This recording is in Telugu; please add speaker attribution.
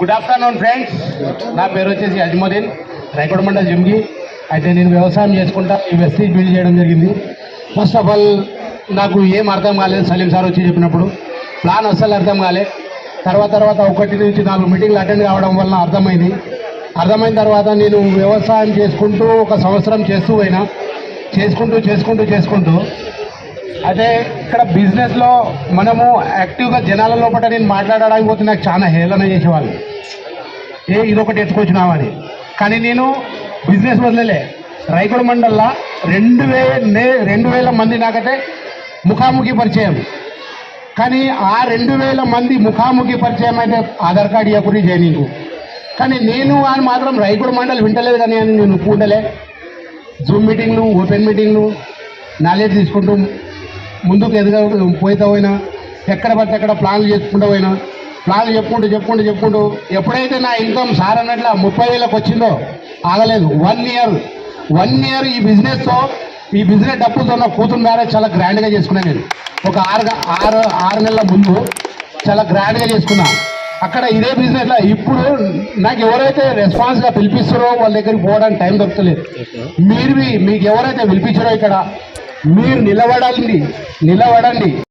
Speaker 1: గుడ్ ఆఫ్టర్నూన్ ఫ్రెండ్స్ నా పేరు వచ్చేసి అజ్మోదీన్. రైకోడ మండల్ జిమ్కి అయితే నేను వ్యవసాయం చేసుకుంటా ఈ వెస్టీజ్ బిల్డ్ చేయడం జరిగింది. ఫస్ట్ ఆఫ్ ఆల్ నాకు ఏం అర్థం కాలేదు సలీం సార్ వచ్చి చెప్పినప్పుడు. ప్లాన్ అస్సలు అర్థం కాలే. తర్వాత తర్వాత ఒకటి నుంచి నాలుగు మీటింగ్లు అటెండ్ కావడం వల్ల అర్థమైంది. అర్థమైన తర్వాత నేను వ్యవసాయం చేసుకుంటూ ఒక సంవత్సరం చేస్తూ పోయినా. చేసుకుంటూ చేసుకుంటూ చేసుకుంటూ అయితే ఇక్కడ బిజినెస్లో మనము యాక్టివ్గా జనాల లోపల నేను మాట్లాడడానికి పోతే నాకు చాలా హేళన చేసేవాళ్ళు. ఏ ఇదొకటి ఎత్తుకొచ్చినామని కానీ నేను బిజినెస్ వదిలేలే. రైకుడు మండల్లా రెండు వే నే- రెండు వేల మంది నాకైతే ముఖాముఖి పరిచయం. కానీ ఆ రెండు వేల మంది ముఖాముఖి పరిచయం అయితే ఆధార్ కార్డు ఇవ్వకుని జైనింగ్ కానీ నేను అని మాత్రం రైకుడు మండలి వింటలేదు కానీ అని నేను ఉండలే జూమ్ మీటింగ్లు ఓపెన్ మీటింగ్లు నాలెడ్జ్ తీసుకుంటూ ముందుకు ఎదుగ పోయితే పోయినా? ఎక్కడ పడితే ఎక్కడ ప్లాన్లు చేసుకుంటూ పోయినా? ప్లాన్లు చెప్పుకుంటూ చెప్పుకుంటూ చెప్పుకుంటూ ఎప్పుడైతే నా ఇన్కమ్ సార్ అన్నట్ల ముప్పై వేలకు వచ్చిందో ఆగలేదు. వన్ ఇయర్ వన్ ఇయర్ ఈ బిజినెస్తో ఈ బిజినెస్ డబ్బులతో నా కూతురు మ్యారేజ్ చాలా గ్రాండ్గా చేసుకున్నాను నేను. ఒక ఆరు ఆరు ఆరు నెలల ముందు చాలా గ్రాండ్గా చేసుకున్నా. అక్కడ ఇదే బిజినెస్లో ఇప్పుడు నాకు ఎవరైతే రెస్పాన్స్గా పిలిపిస్తారో వాళ్ళ దగ్గరికి పోవడానికి టైం దొరకలేదు. మీరు మీకు ఎవరైతే పిలిపించారో ఇక్కడ మీరు నిలబడండి నిలబడండి.